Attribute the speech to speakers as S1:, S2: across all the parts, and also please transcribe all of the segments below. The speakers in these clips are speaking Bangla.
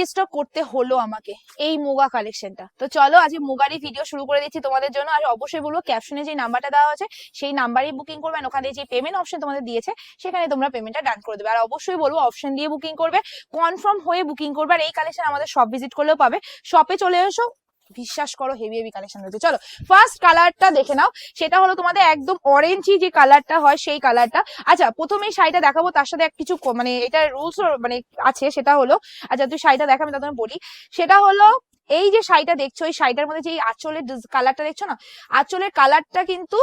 S1: রিস্টক করতে হলো আমাকে এই মুগা কালেকশনটা তো চলো আজকে মুগারই ভিডিও শুরু করে দিচ্ছি তোমাদের জন্য। আর অবশ্যই বলব ক্যাপশনে যে নাম্বারটা দেওয়া আছে, সেই নাম্বারই বুকিং করবে আর ওখানে যে পেমেন্ট অপশন তোমাদের দিয়েছে, সেখানে তোমরা পেমেন্টটা ডান করে দেবে। আর অবশ্যই বলব অপশন দিয়ে বুকিং করবে কনফার্ম হয়ে বুকিং করবে। আর এই কালেকশন আমাদের সব ভিজিট করলেও পাবে। শপে চলে এসো বিশ্বাস করো হেভি হেভি কালেকশন রয়েছে। চলো ফার্স্ট কালারটা দেখে নাও। সেটা হলো তোমাদের একদম অরেঞ্জই যে কালারটা হয়, সেই কালারটা আচ্ছা প্রথমে শাড়িটা দেখাবো, তার সাথে এক কিছু মানে এটা রুলস মানে আছে, সেটা হলো আচ্ছা তুই শাড়িটা দেখা আমি তাদের বলি। সেটা হলো, এই যে শাড়িটা দেখছ, এই শাড়িটার মধ্যে যে আঁচলের কালারটা দেখছ না? আঁচলের কালারটা কিন্তু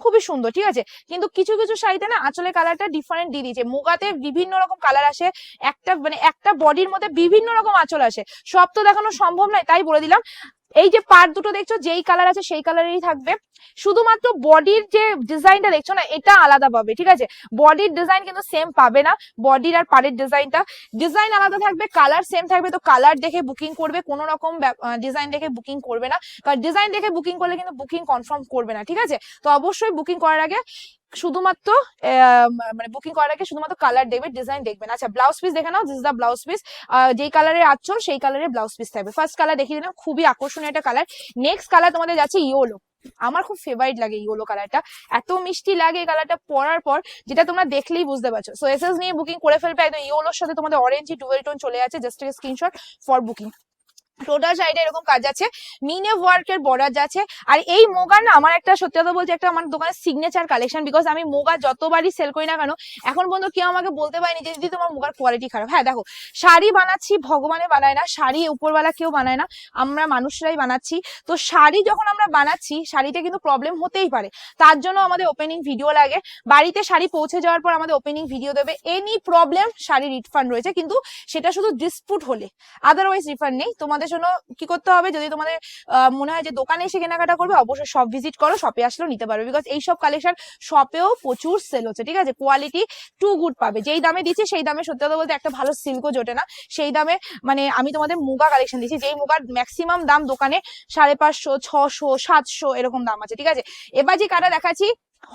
S1: খুবই সুন্দর, ঠিক আছে? কিন্তু কিছু কিছু শাড়িতে না আঁচলের কালারটা ডিফারেন্ট দিয়ে দিয়েছে। মুগাতে বিভিন্ন রকম কালার আসে, একটা মানে একটা বডির মধ্যে বিভিন্ন রকম আঁচল আসে। সব তো দেখানো সম্ভব নয়, তাই বলে দিলাম। এই যে পার্ট দুটো দেখছ, যেই কালার আছে সেই কালারেরই থাকবে। শুধুমাত্র বডির যে ডিজাইনটা দেখছ না, এটা আলাদা পাবে, ঠিক আছে? বডির ডিজাইন কিন্তু সেম পাবে না বডির আর পাড়ের ডিজাইনটা ডিজাইন আলাদা থাকবে কালার সেম থাকবে, তো কালার দেখে বুকিং করবে, কোনো রকম ডিজাইন দেখে বুকিং করবে না। কারণ ডিজাইন দেখে বুকিং করলে কিন্তু বুকিং কনফার্ম করবে না, ঠিক আছে? তো অবশ্যই বুকিং করার আগে শুধুমাত্র মানে বুকিং করার আগে শুধুমাত্র কালার দেখবে ডিজাইন দেখবেন। আচ্ছা ব্লাউজ পিস দেখে নাও দিস দা ব্লাউজ পিস যেই কালারের আঁচল, সেই কালারের ব্লাউজ পিস থাকবে। ফার্স্ট কালার দেখিয়ে দিলাম, খুবই আকর্ষণীয় একটা কালার নেক্সট কালার তোমাদের যাচ্ছে ইয়োলো আমার খুব ফেভারিট লাগে ইয়োলো কালারটা এত মিষ্টি লাগে এই কালারটা পরার পর, যেটা তোমরা দেখলেই বুঝতে পারছ। সো এসএস নিয়ে বুকিং করে ফেলবে, একদম ইয়োলোর সাথে তোমাদের অরেঞ্জ ডুয়েল টোন চলে যাচ্ছে। Just screenshot for booking total শাড়িটা এরকম কাজ আছে, মিনে ওয়ার্কের বর্ডার যাচ্ছে আর এই মোগার না আমার একটা সত্যি কথা বলছি, একটা আমার দোকানের সিগনেচার কালেকশন বিকজ আমি মোগা যতবারই সেল করি না কেন, এখন পর্যন্ত কেউ আমাকে বলতে পারেনি যে দিদি তোমার মোগার কোয়ালিটি খারাপ। হ্যাঁ দেখো, শাড়ি বানাচ্ছি, ভগবানে বানায় না, শাড়ি উপরওয়ালা কেউ বানায় না, আমরা মানুষরাই বানাচ্ছি। তো শাড়ি যখন আমরা বানাচ্ছি, শাড়িতে কিন্তু প্রবলেম হতেই পারে। তার জন্য আমাদের ওপেনিং ভিডিও লাগে। বাড়িতে শাড়ি পৌঁছে যাওয়ার পর আমাদের ওপেনিং ভিডিও দেবে। এনি প্রবলেম শাড়ি রিফান্ড রয়েছে, কিন্তু সেটা শুধু ডিসপুট হলে। আদারওয়াইজ রিফান্ড নেই। তোমাদের জন্য কি করতে হবে? যদি তোমাদের মনে হয় যে দোকানে এসে কেনাকাটা করবে, অবশ্যই সব ভিজিট করো শপে আসলেও নিতে পারবে। বিকজ এইসব কালেকশন শপেও প্রচুর সেল হচ্ছে, ঠিক আছে? কোয়ালিটি টু গুড পাবে। যেই দামে দিচ্ছে, সেই দামে সত্যি কথা বলতে একটা ভালো সিল্কও জোটে না। সেই দামে মানে আমি তোমাদের মুগা কালেকশন দিচ্ছি যেই মুগার ম্যাক্সিমাম দাম দোকানে সাড়ে পাঁচশো, ছশো, সাতশো এরকম দাম আছে, ঠিক আছে? এবার যে কাটা দেখাচ্ছি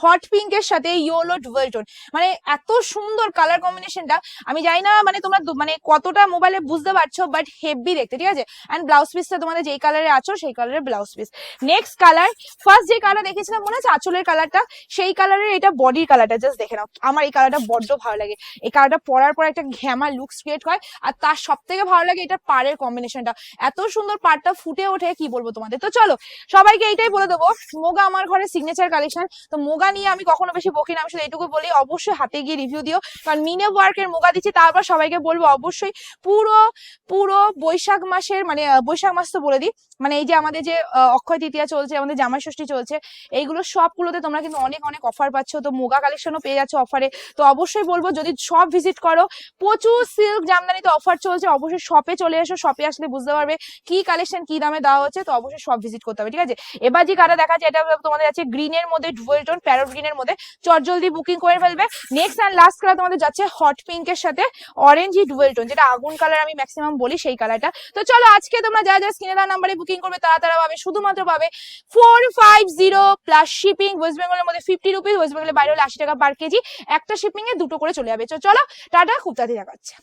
S1: হট পিঙ্কের সাথে ইয়োলো ডুয়েলটোন মানে এত সুন্দর কালার কম্বিনেশনটা আমি জানি না মানে তোমরা মানে কতটা মোবাইলে বুঝতে পারছ বাট হেভি দেখতে, ঠিক আছে? অ্যান্ড ব্লাউজ পিসটা তোমাদের যেই কালারে আছো, সেই কালারের blouse piece next colour first যে কালার দেখেছিলাম, মনে আছে আঁচলের কালারটা সেই কালারের এটা বডির কালারটা জাস্ট দেখে নাও। আমার এই কালারটা বড্ড ভালো লাগে। এই কালারটা পরার পর একটা ঘ্যামা লুকস ক্রিয়েট হয়, আর তার সব থেকে ভালো লাগে এটা পাড়ের কম্বিনেশনটা এত সুন্দর পাড়টা ফুটে ওঠে, কি বলব তোমাদের? তো চলো, সবাইকে এইটাই বলে দেবো মোগা আমার ঘরে সিগনেচার কালেকশন তো মোগা নিয়ে আমি কখনো বেশি বকি না। আমি শুধু এইটুকু বলি, অবশ্যই হাতে গিয়ে রিভিউ দিও। কারণ মিনে ওয়ার্কের মুগা দিচ্ছি, তারপর সবাইকে বলব অবশ্যই পুরো পুরো বৈশাখ মাসের মানে বৈশাখ মাস তো বলে দিই। মানে এই যে আমাদের যে অক্ষয় তৃতীয়া চলছে, আমাদের জামাই ষষ্ঠী চলছে, এইগুলো সবগুলোতে তোমরা কিন্তু অনেক অনেক অফার পাচ্ছ। তো মোগা কালেকশনও পেয়ে যাচ্ছ অফারে তো অবশ্যই বলব, যদি সব ভিজিট করো, প্রচুর সিল্ক জামদানিতে অফার চলছে। অবশ্যই শপে চলে এসো শপে আসলে বুঝতে পারবে কি কালেকশন কি দামে দেওয়া হচ্ছে। তো অবশ্যই সব ভিজিট করতে হবে, ঠিক আছে? এবার যে কাটা দেখা যায় এটা তোমাদের আছে গ্রিনের মধ্যে ডুয়েল টোন প্যারট গ্রিনের মধ্যে চটজলদি বুকিং করে ফেলবে। নেক্সট অ্যান্ড লাস্ট কালার তোমাদের যাচ্ছে হট পিঙ্কের সাথে অরেঞ্জ ডুয়েল টোন যেটা আগুন কালার আমি ম্যাক্সিমাম বলি সেই কালারটা তো চলো আজকে তোমরা যা যা স্ক্রিনে দেওয়া নাম্বারে বুকিং করবে তারা পাবে, শুধুমাত্র পাবে four five zero plus shipping west বেঙ্গলের মধ্যে ফিফটি রুপিস ওয়েস্ট বেঙ্গলের বাইরে হলে আশি টাকা পার কেজি একটা শিপিং এ দুটো করে চলে যাবে। চলো, টাটা, খুব তাড়াতাড়ি দেখাচ্ছে